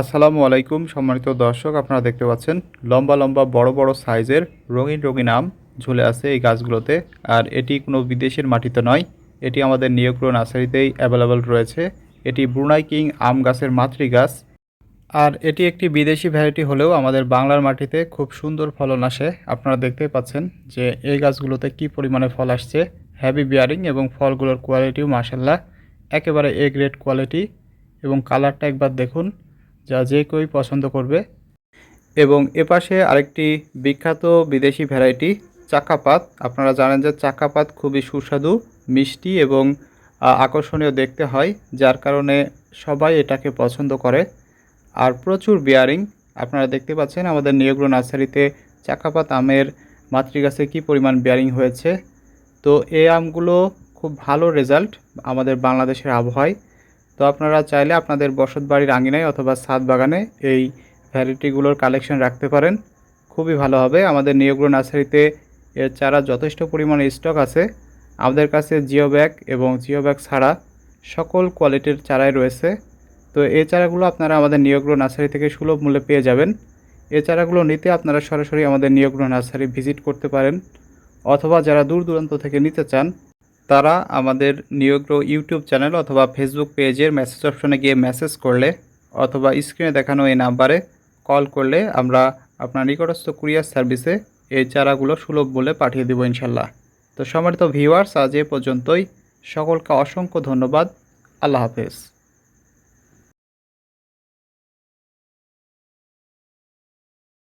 আসসালামু আলাইকুম, সম্মানিত দর্শক, আপনারা দেখতে পাচ্ছেন লম্বা লম্বা বড় বড় সাইজের রঙিন রঙিন আম ঝুলে আছে এই গাছগুলোতে। আর এটি কোনো বিদেশের মাটিতে নয়, এটি আমাদের নিয়োগ্রো নার্সারিতেই অ্যাভেলেবল রয়েছে। এটি ব্রুনাই কিং আম গাছের মাতৃ গাছ আর এটি একটি বিদেশি ভ্যারাইটি হলেও আমাদের বাংলার মাটিতে খুব সুন্দর ফলন আসে। আপনারা দেখতেই পাচ্ছেন যে এই গাছগুলোতে কি পরিমাণে ফল আসছে। হ্যাভি বিয়ারিং এবং ফলগুলোর কোয়ালিটিও মাসাল্লাহ একেবারে এ গ্রেড কোয়ালিটি এবং কালারটা একবার দেখুন। যা যে কেউই পছন্দ করবে। এবং এপাশে আরেকটি বিখ্যাত বিদেশি ভ্যারাইটি চাকাপাত আপনারা জানেন যে চাকাপাত খুবই সুস্বাদু, মিষ্টি এবং আকর্ষণীয় দেখতে হয়, যার কারণে সবাই এটাকে পছন্দ করে। আর প্রচুর বিয়ারিং আপনারা দেখতে পাচ্ছেন আমাদের নিয়োগ্র নার্সারিতে চাকাপাত আমের মাতৃগাছে কী পরিমাণ বিয়ারিং হয়েছে। তো এই আমগুলো খুব ভালো রেজাল্ট আমাদের বাংলাদেশের আবহাওয়ায়। তো আপনারা চাইলে আপনাদের বসত বাড়ির আঙিনায় অথবা ছাদ বাগানে এই ভ্যারাইটিগুলোর কালেকশন রাখতে পারেন। খুবই ভালো হবে। আমাদের নিয়োগ্র নার্সারিতে এর চারা যথেষ্ট পরিমাণে স্টক আছে। আমাদের কাছে জিও ব্যাগ এবং জিও ব্যাগ ছাড়া সকল কোয়ালিটির চারাই রয়েছে। তো এই চারাগুলো আপনারা আমাদের নিয়োগ্র নার্সারি থেকে সুলভ মূল্যে পেয়ে যাবেন। এ চারাগুলো নিতে আপনারা সরাসরি আমাদের নিয়োগ্র নার্সারি ভিজিট করতে পারেন। অথবা যারা দূর দূরান্ত থেকে নিতে চান তারা আমাদের নিয়োগ্র ইউটিউব চ্যানেল অথবা ফেসবুক পেজের মেসেজ অপশনে গিয়ে মেসেজ করলে অথবা স্ক্রিনে দেখানো এই নাম্বারে কল করলে আমরা আপনার নিকটস্থ কুরিয়ার সার্ভিসে এই চারাগুলো সুলভ বলে পাঠিয়ে দেবো ইনশাল্লাহ। তো সম্মানিত ভিউয়ার্স আজ এ পর্যন্তই। সকলকে অসংখ্য ধন্যবাদ। আল্লাহ হাফেজ।